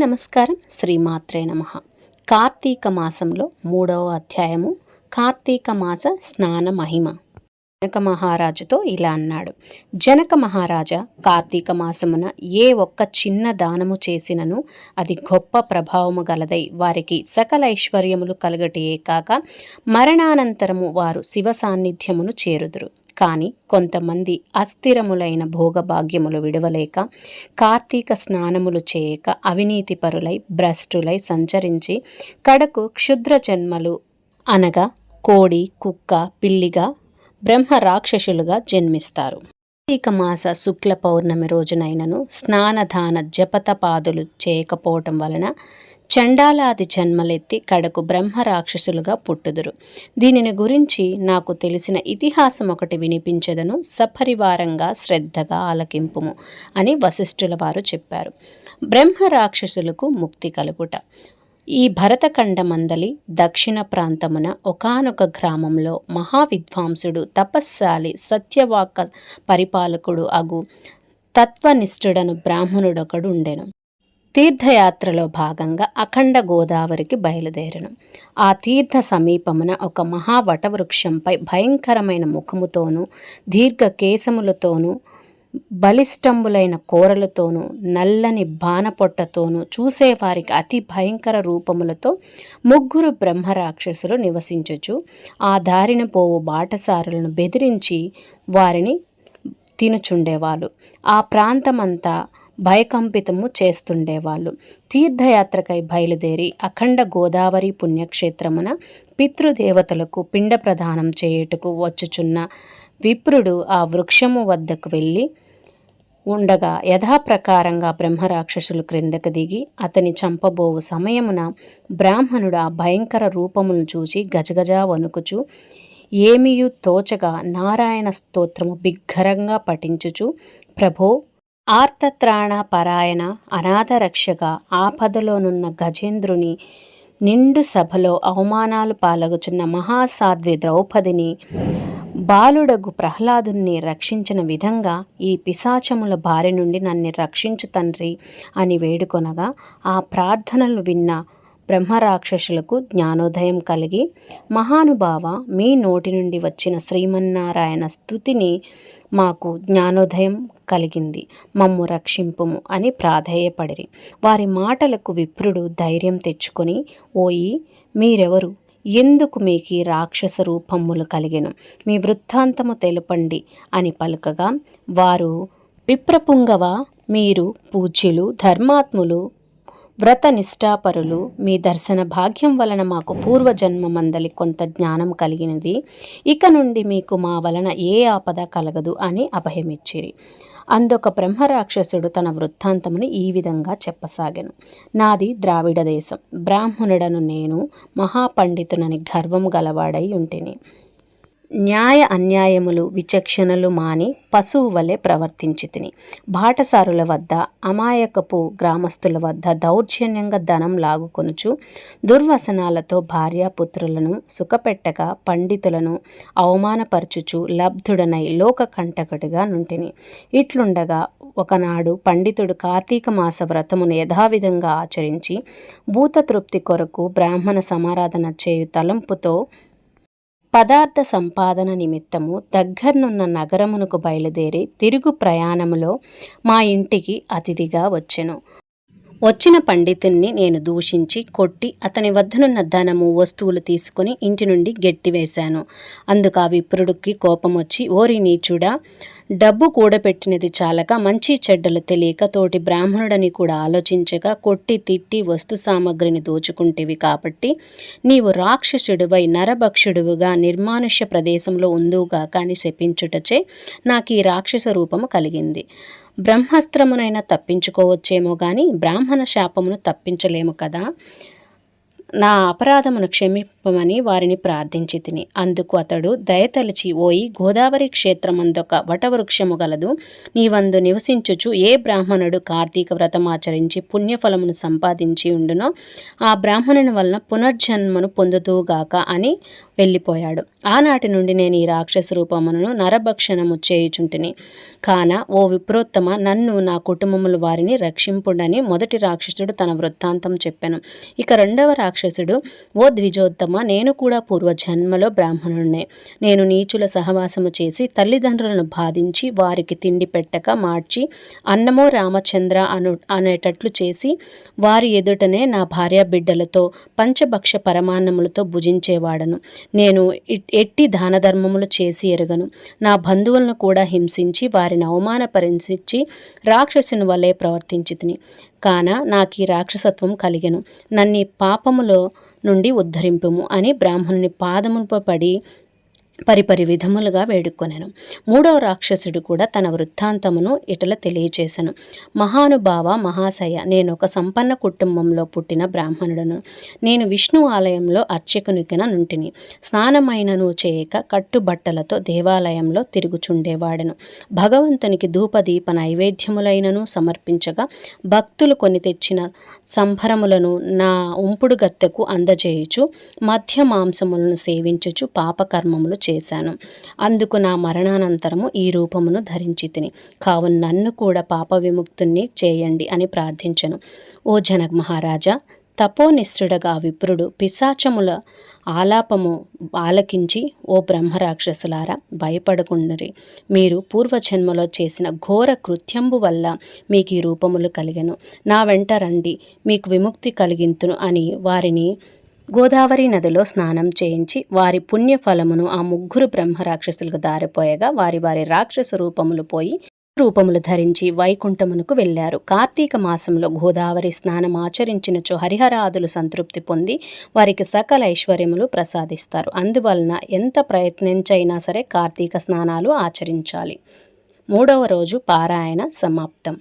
నమస్కారం. శ్రీమాత్రే నమ. కార్తీక మాసంలో మూడవ అధ్యాయము కార్తీక మాస స్నాన మహిమ. జనక మహారాజుతో ఇలా అన్నాడు. జనక మహారాజా కార్తీక మాసమున ఏ ఒక్క చిన్న దానము చేసినను అది గొప్ప ప్రభావము గలదై వారికి సకల ఐశ్వర్యములు కలగటియే కాక మరణానంతరము వారు శివ సాన్నిధ్యమును చేరుదురు. కానీ కొంతమంది అస్థిరములైన భోగభాగ్యములు విడవలేక కార్తీక స్నానములు చేయక అవినీతి పరులై భ్రష్టులై సంచరించి కడకు క్షుద్ర జన్మలు అనగా కోడి కుక్క పిల్లిగా బ్రహ్మ రాక్షసులుగా జన్మిస్తారు. కార్తీక మాస శుక్ల పౌర్ణమి రోజునైనను స్నానదాన జపతపాదులు చేయకపోవటం వలన చండాలాది జన్మలెత్తి కడకు బ్రహ్మ రాక్షసులుగా పుట్టుదురు. దీనిని గురించి నాకు తెలిసిన ఇతిహాసం ఒకటి వినిపించదను సపరివారంగా శ్రద్ధగా ఆలకింపుము అని వశిష్ఠుల వారు చెప్పారు. బ్రహ్మ రాక్షసులకు ముక్తి కలుగుట. ఈ భరతఖండమందలి దక్షిణ ప్రాంతమున ఒకానొక గ్రామంలో మహావిద్వాంసుడు తపస్శాలి సత్యవాక పరిపాలకుడు అగు తత్వనిష్ఠుడను బ్రాహ్మణుడొకడు ఉండెను. తీర్థయాత్రలో భాగంగా అఖండ గోదావరికి బయలుదేరను. ఆ తీర్థ సమీపమున ఒక మహావటవృక్షంపై భయంకరమైన ముఖముతోనూ దీర్ఘ కేశములతోనూ బలిష్టంబులైన కోరలతోనూ నల్లని బాణపొట్టతోనూ చూసేవారికి అతి భయంకర రూపములతో ముగ్గురు బ్రహ్మరాక్షసులు నివసించుచు ఆ దారిన పోవు బాటసారులను బెదిరించి వారిని తినుచుండేవాళ్ళు. ఆ ప్రాంతమంతా భయకంపితము చేస్తుండేవాళ్ళు. తీర్థయాత్రకై బయలుదేరి అఖండ గోదావరి పుణ్యక్షేత్రమున పితృదేవతలకు పిండ ప్రదానం చేయుటకు వచ్చుచున్న విప్రుడు ఆ వృక్షము వద్దకు వెళ్ళి ఉండగా యథాప్రకారంగా బ్రహ్మరాక్షసులు క్రిందకు దిగి అతని చంపబోవు సమయమున బ్రాహ్మణుడు ఆ భయంకర రూపమును చూచి గజగజా వణుకుచు ఏమియు తోచగా నారాయణ స్తోత్రము బిగ్గరంగా పఠించుచు ప్రభో ఆర్తత్రాణ పరాయణ అనాథ ఆపదలోనున్న గజేంద్రుని నిండు సభలో అవమానాలు పాలగుచున్న మహాసాధ్వి ద్రౌపదిని బాలుడగు ప్రహ్లాదుని రక్షించిన విధంగా ఈ పిశాచముల బారి నుండి నన్ను రక్షించు తండ్రి అని వేడుకొనగా ఆ ప్రార్థనలు విన్న బ్రహ్మరాక్షసులకు జ్ఞానోదయం కలిగి మహానుభావ మీ నోటి నుండి వచ్చిన శ్రీమన్నారాయణ స్థుతిని మాకు జ్ఞానోదయం కలిగింది. మమ్ము రక్షింపుము అని ప్రాధేయపడిరి. వారి మాటలకు విప్రుడు ధైర్యం తెచ్చుకొని ఓయి మీరెవరు? ఎందుకు మీకు రాక్షస రూపములు కలిగెను? మీ వృత్తాంతము తెలుపండి అని పలుకగా వారు విప్రపుంగవ? మీరు పూజ్యులు ధర్మాత్ములు వ్రత నిష్ఠాపరులు మీ దర్శన భాగ్యం వలన మాకు పూర్వజన్మ మందలి కొంత జ్ఞానం కలిగినది. ఇక నుండి మీకు మా వలన ఏ ఆపద కలగదు అని అభయమిచ్చిరి. అందొక బ్రహ్మరాక్షసుడు తన వృత్తాంతమును ఈ విధంగా చెప్పసాగాను. నాది ద్రావిడ దేశం. బ్రాహ్మణుడను నేను మహాపండితునని గర్వం గలవాడై ఉంటిని. న్యాయ అన్యాయములు విచక్షణలు మాని పశువు వలె ప్రవర్తించి తిని బాటసారుల వద్ద అమాయకపు గ్రామస్తుల వద్ద దౌర్జన్యంగా ధనం లాగుకొనుచు దుర్వసనాలతో భార్యాపుత్రులను సుఖపెట్టగా పండితులను అవమానపరచుచు లబ్ధుడనై లోకకంటకుడిగా నుంటిని. ఇట్లుండగా ఒకనాడు పండితుడు కార్తీక మాస వ్రతమును యథావిధంగా ఆచరించి భూతతృప్తి కొరకు బ్రాహ్మణ సమారాధన చేయు తలంపుతో పదార్థ సంపాదన నిమిత్తము దగ్గరనున్న నగరమునకు బయలుదేరి తిరుగు ప్రయాణములో మా ఇంటికి అతిథిగా వచ్చెను. వచ్చిన పండితుణ్ణి నేను దూషించి కొట్టి అతని వద్దనున్న ధనము వస్తువులు తీసుకుని ఇంటి నుండి గెట్టివేశాను అందుకు ఆ విప్రుడికి కోపం వచ్చి ఓరి నీచుడా డబ్బు కూడబెట్టినది చాలక మంచి చెడ్డలు తెలియక తోటి బ్రాహ్మణుడని కూడా ఆలోచించగా కొట్టి తిట్టి వస్తు సామగ్రిని దోచుకుంటేవి కాబట్టి నీవు రాక్షసుడివై నరభక్షుడువుగా నిర్మానుష్య ప్రదేశంలో ఉందువుగా కాని శపించుటచే నాకు ఈ రాక్షస రూపము కలిగింది. బ్రహ్మాస్త్రమునైనా తప్పించుకోవచ్చేమో గాని బ్రాహ్మణ శాపమును తప్పించలేము కదా. నా అపరాధమును క్షమింపమని వారిని ప్రార్థించి తిని. అందుకు అతడు దయతలిచి ఓయి గోదావరి క్షేత్రమందొక వటవృక్షము గలదు. నీవందు నివసించుచు ఏ బ్రాహ్మణుడు కార్తీక వ్రతమాచరించి పుణ్యఫలమును సంపాదించి ఉండునో ఆ బ్రాహ్మణుని వలన పునర్జన్మను పొందుతూగాక అని వెళ్ళిపోయాడు. ఆనాటి నుండి నేను ఈ రాక్షస రూపమును నరభక్షణము చేయుచుంటిని. కాన ఓ విప్రోత్తమ నన్ను నా కుటుంబములు వారిని రక్షింపుడని మొదటి రాక్షసుడు తన వృత్తాంతం చెప్పాను. ఇక రెండవ రాక్షసుడు. ఓ ద్విజోత్తమ నేను కూడా పూర్వజన్మలో బ్రాహ్మణుడినే నేను నీచుల సహవాసము చేసి తల్లిదండ్రులను బాధించి వారికి తిండి పెట్టక మార్చి అన్నమో రామచంద్ర అను అనేటట్లు చేసి వారి ఎదుటనే నా భార్య బిడ్డలతో పంచభక్ష పరమాన్నములతో భుజించేవాడను. నేను ఎట్టి దాన ధర్మములు చేసి ఎరగను. నా బంధువులను కూడా హింసించి వారిని అవమానపరించి రాక్షసుని వలె ప్రవర్తించితిని. కాన నాకు ఈ రాక్షసత్వం కలిగెను. నన్ను పాపములో నుండి ఉద్ధరింపుము అని బ్రాహ్మణుని పాదములపై పడి పరిపరి విధములుగా వేడుకొనెను. మూడవ రాక్షసుడు కూడా తన వృత్తాంతమును ఇటల తెలియచేశాను మహానుభావ మహాశయ నేను ఒక సంపన్న కుటుంబంలో పుట్టిన బ్రాహ్మణుడను. నేను విష్ణు ఆలయంలో అర్చకునికిన నుంటిని. స్నానమైనను చేయక కట్టుబట్టలతో దేవాలయంలో తిరుగుచుండేవాడను. భగవంతునికి ధూపదీప నైవేద్యములైనను సమర్పించగా భక్తులు కొని తెచ్చిన సంభరములను నా ఉంపుడు గత్తెకు అందజేయుచు మధ్య మాంసములను సేవించుచు పాపకర్మములు చేశాను. అందుకు నా మరణానంతరము ఈ రూపమును ధరించి తిని. కావున నన్ను కూడా పాప విముక్తుణ్ణి చేయండి అని ప్రార్థించను. ఓ జనక్ మహారాజా తపోనిశ్రుడగా విప్రుడు పిశాచముల ఆలాపము ఆలకించి ఓ బ్రహ్మరాక్షసులారా భయపడకుండరి. మీరు పూర్వజన్మలో చేసిన ఘోర కృత్యంబు వల్ల మీకు ఈ రూపములు కలిగను. నా వెంట రండి మీకు విముక్తి కలిగింతును అని వారిని గోదావరి నదిలో స్నానం చేయించి వారి పుణ్యఫలమును ఆ ముగ్గురు బ్రహ్మ రాక్షసులకు దారిపోయగా వారి వారి రాక్షస రూపములు పోయి రూపములు ధరించి వైకుంఠమునకు వెళ్ళారు. కార్తీక మాసంలో గోదావరి స్నానం ఆచరించినచో హరిహరాదులు సంతృప్తి పొంది వారికి సకల ఐశ్వర్యములు ప్రసాదిస్తారు. అందువలన ఎంత ప్రయత్నించైనా సరే కార్తీక స్నానాలు ఆచరించాలి. మూడవ రోజు పారాయణ సమాప్తం.